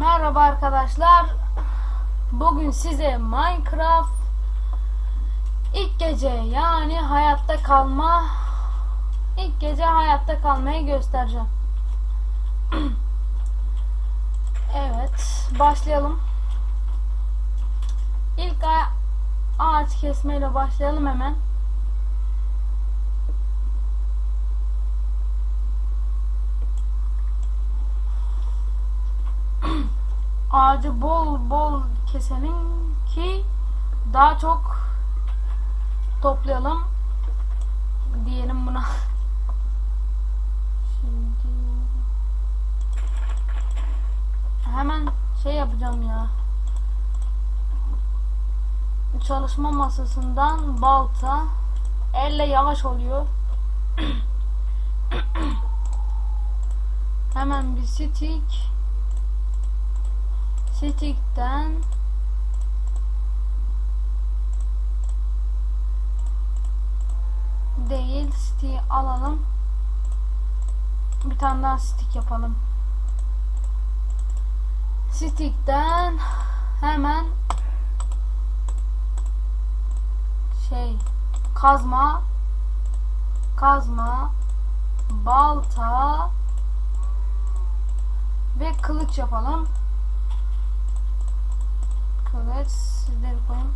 Merhaba arkadaşlar. Bugün size Minecraft ilk gece yani hayatta kalma ilk gece hayatta kalmayı göstereceğim. evet, başlayalım. İlk ağaç kesmeyle başlayalım hemen. Ağacı bol bol keselim ki daha çok toplayalım diyelim buna. Şimdi hemen şey yapacağım ya. Çalışma masasından balta elle yavaş oluyor. hemen bir stick Stick'ten değil stick alalım. Bir tane daha stick yapalım. Stick'ten hemen şey kazma kazma balta ve kılıç yapalım. Sizleri koyayım.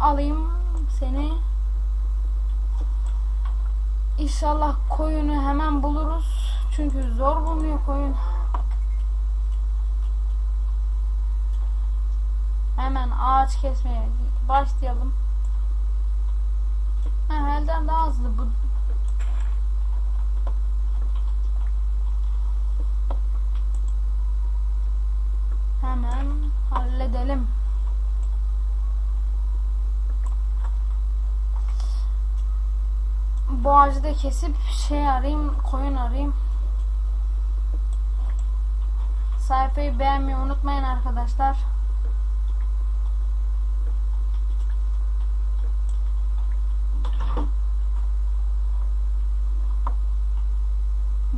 Alayım seni. İnşallah koyunu hemen buluruz. Çünkü zor bulunuyor koyun. Hemen ağaç kesmeye başlayalım. Ha, elden daha hızlı bu Hemen halledelim. Da kesip şey arayayım, koyun arayayım. Sayfayı beğenmeyi unutmayın arkadaşlar.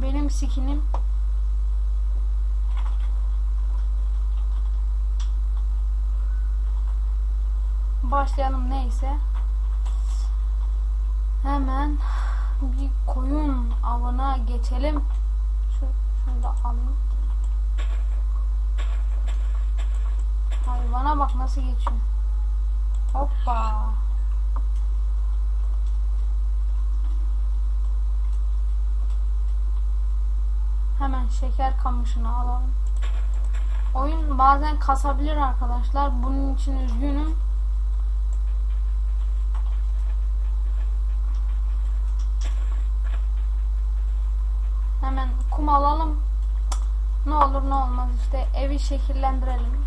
Benim skinim başlayalım neyse. Hemen bir koyun avına geçelim. Şu, şunu da alayım. Hayvana bak nasıl geçiyor. Hoppa. Hemen şeker kamışını alalım. Oyun bazen kasabilir arkadaşlar. Bunun için üzgünüm. Hemen kum alalım. Ne olur ne olmaz işte evi şekillendirelim.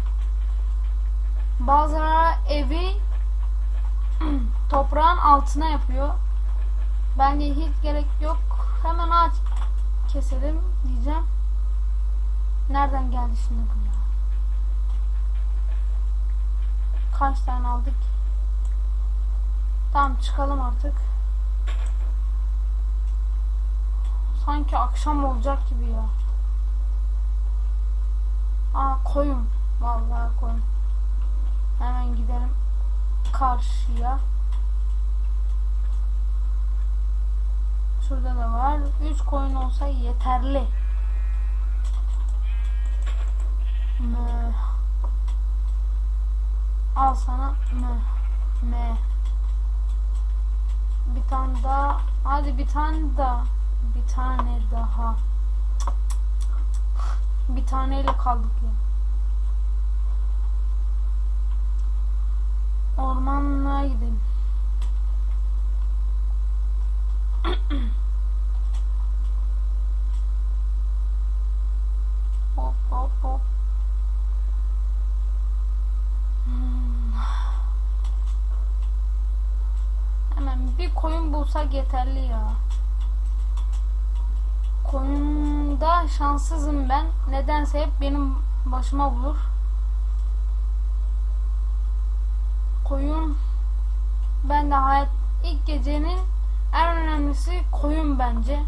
Bazıları evi toprağın altına yapıyor. Bence hiç gerek yok. Hemen ağaç keselim diyeceğim. Nereden geldi şimdi bu ya? Kaç tane aldık? Tamam çıkalım artık. Sanki akşam olacak gibi ya. Aa koyun. Vallahi koyun. Hemen gidelim karşıya. Şurada da var. 3 koyun olsa yeterli. Mö. Al sana mö. Me. Bir tane daha. Hadi bir tane daha. Bir tane daha. Bir taneyle kaldık ya. Ormanlığa gidelim. hop hop hop. Hmm. Hemen bir koyun bulsak yeterli ya. Koyunda şanssızım ben. Nedense hep benim başıma bulur. Koyun ben de hayat ilk gecenin en önemlisi koyun bence.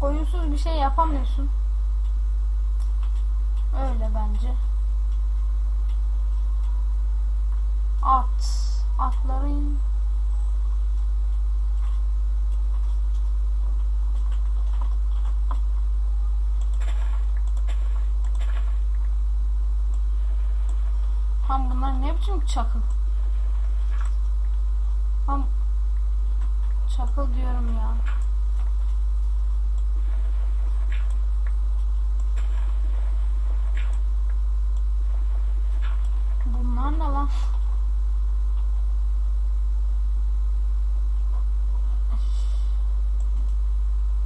Koyunsuz bir şey yapamıyorsun. Öyle bence. At. Atların Ham bunlar ne biçim çakıl? Ham çakıl diyorum ya. Bunlar ne lan?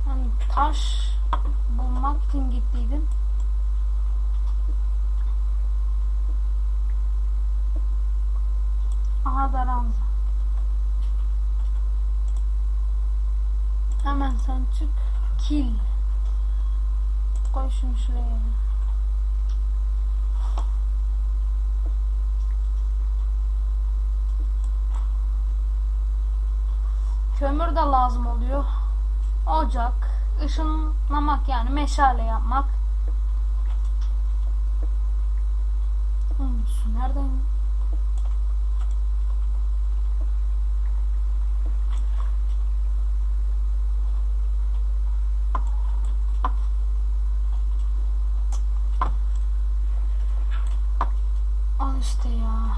Hani taş bulmak için gittiydim. Aha da ranza. Hemen sen çık. Kill. Koy şunu şuraya. Kömür de lazım oluyor. Ocak, ışınlamak yani meşale yapmak. Nereden? Al işte ya.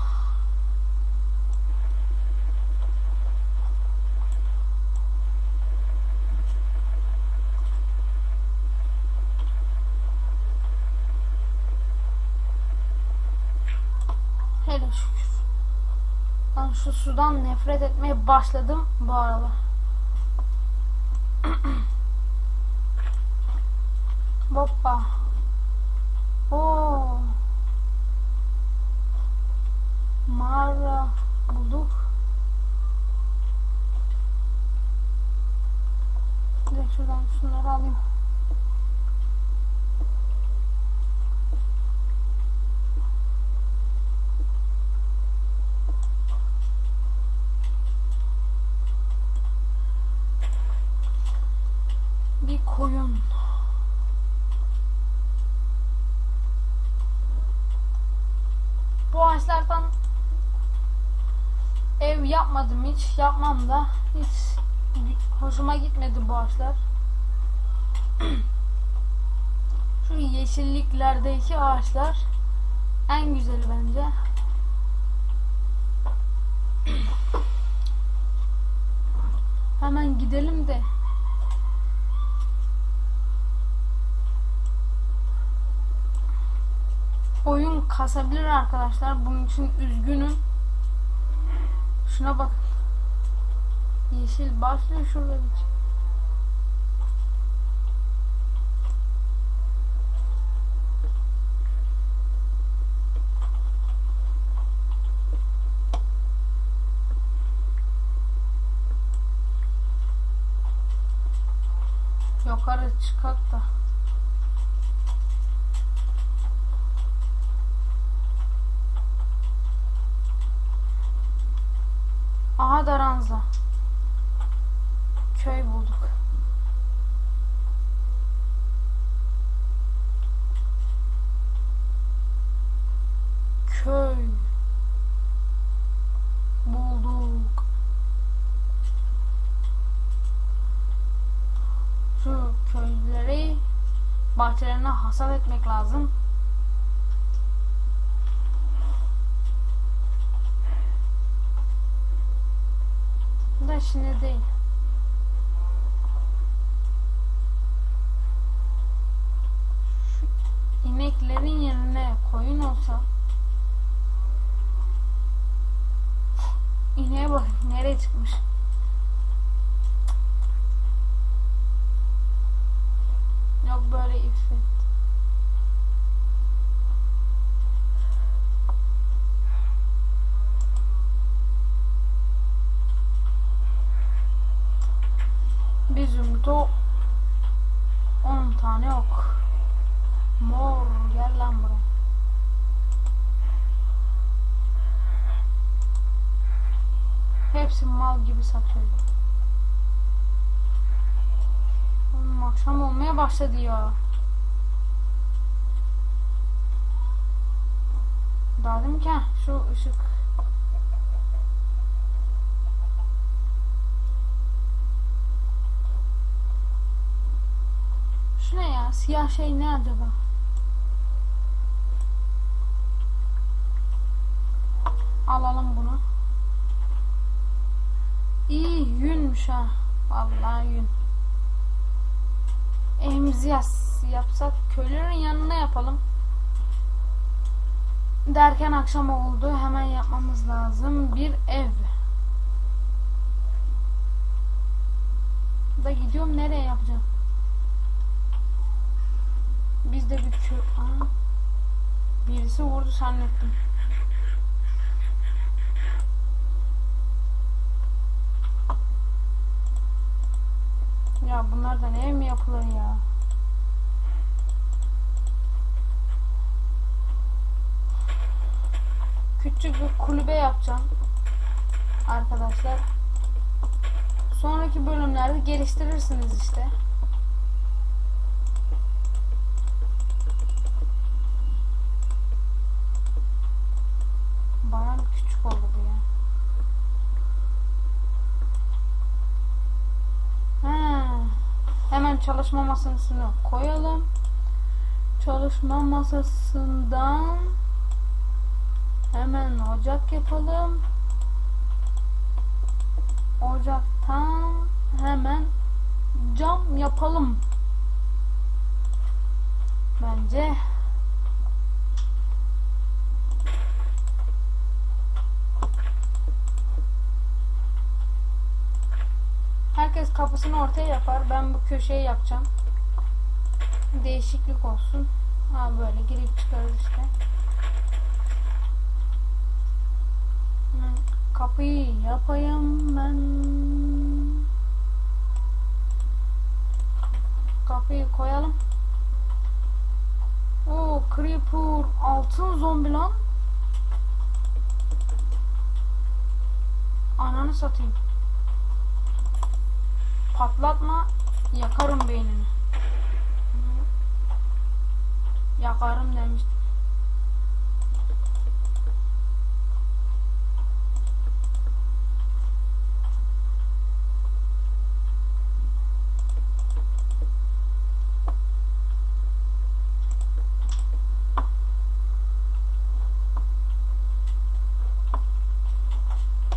Hele Ben şu sudan nefret etmeye başladım bu aralar. Hoppa. Oo. Mağara bulduk. Direkt şuradan şunları alayım. Bir koyun. Bu ağaçlardan ev yapmadım hiç. Yapmam da. Hiç hoşuma gitmedi bu ağaçlar. Şu yeşilliklerdeki ağaçlar en güzeli bence. Hemen gidelim de oyun kasabilir arkadaşlar. Bunun için üzgünüm. Şuna bak. Yeşil başlıyor şurada bir. Yukarı çıkak da. Aha da ranza. Köy bulduk. Köy. Bulduk. Şu köyleri hasat etmek lazım. Da şimdi değil. Şu ineklerin yerine koyun olsa İneğe bak nereye çıkmış. Yok böyle iffet. Bir zümrütü 10 tane yok. Mor gel lan buraya. Hepsi mal gibi satıyor. akşam olmaya başladı ya. Daha dedim ki şu ışık. Şu ne ya? Siyah şey ne acaba? Alalım bunu. İyi ha. Vallahi yün. Evimizi yapsak köylünün yanına yapalım. Derken akşam oldu. Hemen yapmamız lazım. Bir ev. Da gidiyorum nereye yapacağım? Biz de bir kö... Aa, birisi vurdu zannettim. Ya bunlardan ev mi yapılır ya? Küçük bir kulübe yapacağım. Arkadaşlar. Sonraki bölümlerde geliştirirsiniz işte. Bana küçük oldu bu ya. Ha, hemen çalışma masasını koyalım. Çalışma masasından hemen ocak yapalım. Ocaktan hemen cam yapalım. Bence Kapısını ortaya yapar. Ben bu köşeyi yapacağım. Değişiklik olsun. Ha böyle girip çıkarız işte. Kapıyı yapayım ben. Kapıyı koyalım. Oo Creeper altın zombi lan. Ananı satayım. Patlatma, yakarım beynini. Yakarım demiştim.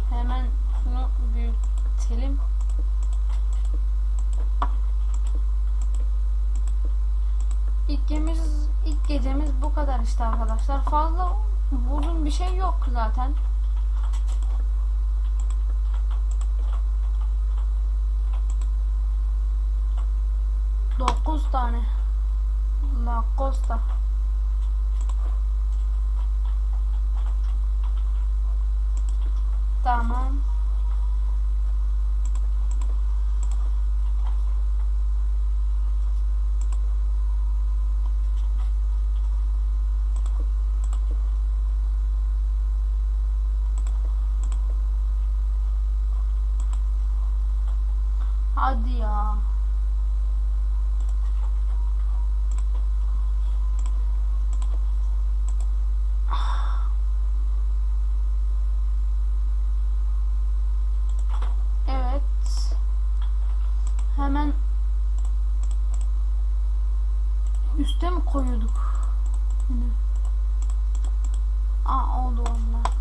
Hemen şunu büyütelim. İlk gecemiz, ilk gecemiz bu kadar işte arkadaşlar. Fazla uzun bir şey yok zaten. Dokuz tane. La Costa. Tamam. Hadi ya. Evet. Hemen üste mi koyuyorduk? Yine. Aa oldu onlar.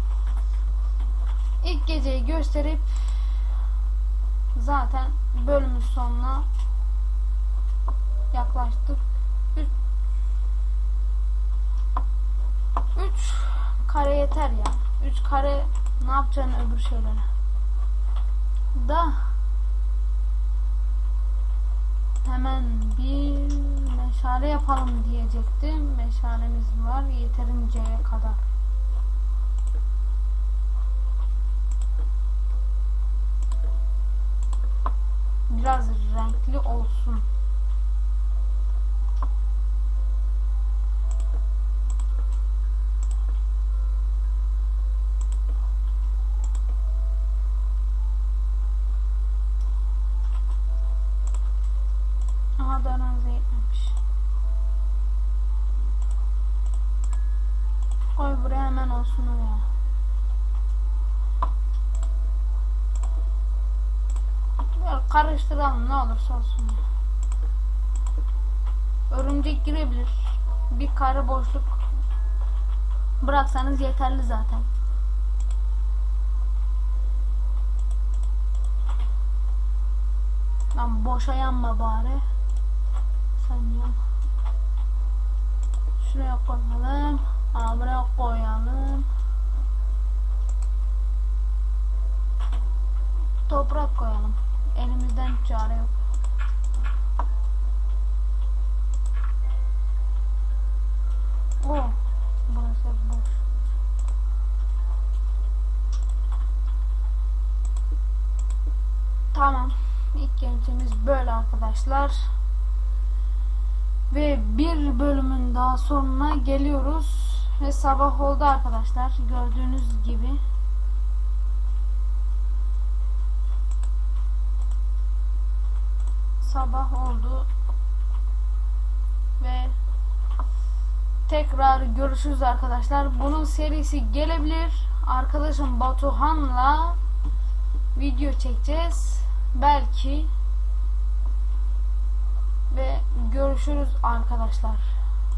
İlk geceyi gösterip zaten bölümün sonuna yaklaştık. 3 kare yeter ya. 3 kare ne yapacaksın öbür şeylere? Da hemen bir meşale yapalım diyecektim. Meşalemiz var yeterinceye kadar. Biraz renkli olsun. Aha dönenize yetmemiş. Koy buraya hemen olsun oraya. Böyle karıştıralım ne olursa olsun. Örümcek girebilir. Bir kare boşluk bıraksanız yeterli zaten. Lan boşa yanma bari. Sen yan. Şuraya koyalım. Aa, buraya koyalım. Toprak koyalım. Elimizden çare yok. O, burası boş. Tamam. İlk gençimiz böyle arkadaşlar. Ve bir bölümün daha sonuna geliyoruz. Ve sabah oldu arkadaşlar. Gördüğünüz gibi. Sabah oldu. Ve tekrar görüşürüz arkadaşlar. Bunun serisi gelebilir. Arkadaşım Batuhan'la video çekeceğiz. Belki ve görüşürüz arkadaşlar.